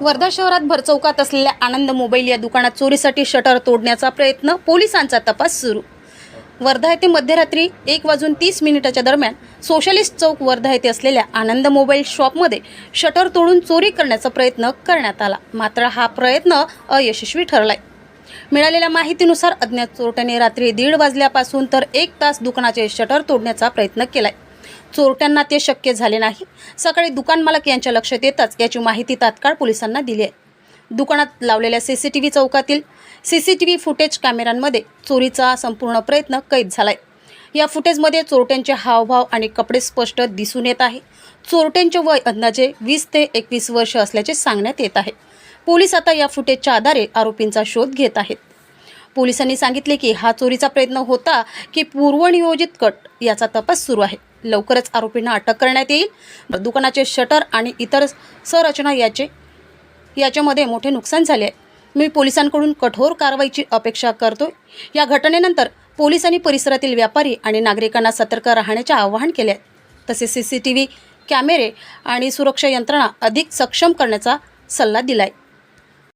वर्धा शहरात भरचौकात असलेल्या आनंद मोबाईल या दुकानात चोरीसाठी शटर तोडण्याचा प्रयत्न पोलिसांचा तपास सुरू. वर्धा येथे मध्यरात्री एक वाजून तीस मिनिटाच्या दरम्यान सोशलिस्ट चौक वर्धा येथे असलेल्या आनंद मोबाईल शॉपमध्ये शटर तोडून चोरी करण्याचा प्रयत्न करण्यात आला. मात्र हा प्रयत्न अयशस्वी ठरलाय. मिळालेल्या माहितीनुसार अज्ञात चोरट्याने रात्री दीड वाजल्यापासून तर एक तास दुकानाचे शटर तोडण्याचा प्रयत्न केलाय. चोरट्यांना ते शक्य झाले नाही. सकाळी दुकान मालक यांच्या लक्षात येताच याची माहिती तात्काळ पोलिसांना दिली आहे. दुकानात लावलेल्या सी सी टी व्ही चौकातील C C T V footage कॅमेऱ्यांमध्ये चोरीचा संपूर्ण प्रयत्न कैद झालाय. या फुटेजमध्ये चोरट्यांचे हावभाव आणि कपडे स्पष्ट दिसून येत आहे. चोरट्यांचे वय अंदाजे वीस ते एकवीस वर्ष असल्याचे सांगण्यात येत आहे. पोलीस आता या फुटेजच्या आधारे आरोपींचा शोध घेत आहेत. पोलिसांनी सांगितले की हा चोरीचा प्रयत्न होता की पूर्वनियोजित कट याचा तपास सुरू आहे. लवकरच आरोपींना अटक करण्यात येईल. दुकानाचे शटर आणि इतर संरचना याचे याच्यामध्ये मोठे नुकसान झाले आहे. मी पोलिसांकडून कठोर कारवाईची अपेक्षा करतो या घटनेनंतर पोलिसांनी परिसरातील व्यापारी आणि नागरिकांना सतर्क राहण्याचे आवाहन केले आहे. तसेच सी सी टी व्ही कॅमेरे आणि सुरक्षा यंत्रणा अधिक सक्षम करण्याचा सल्ला दिला आहे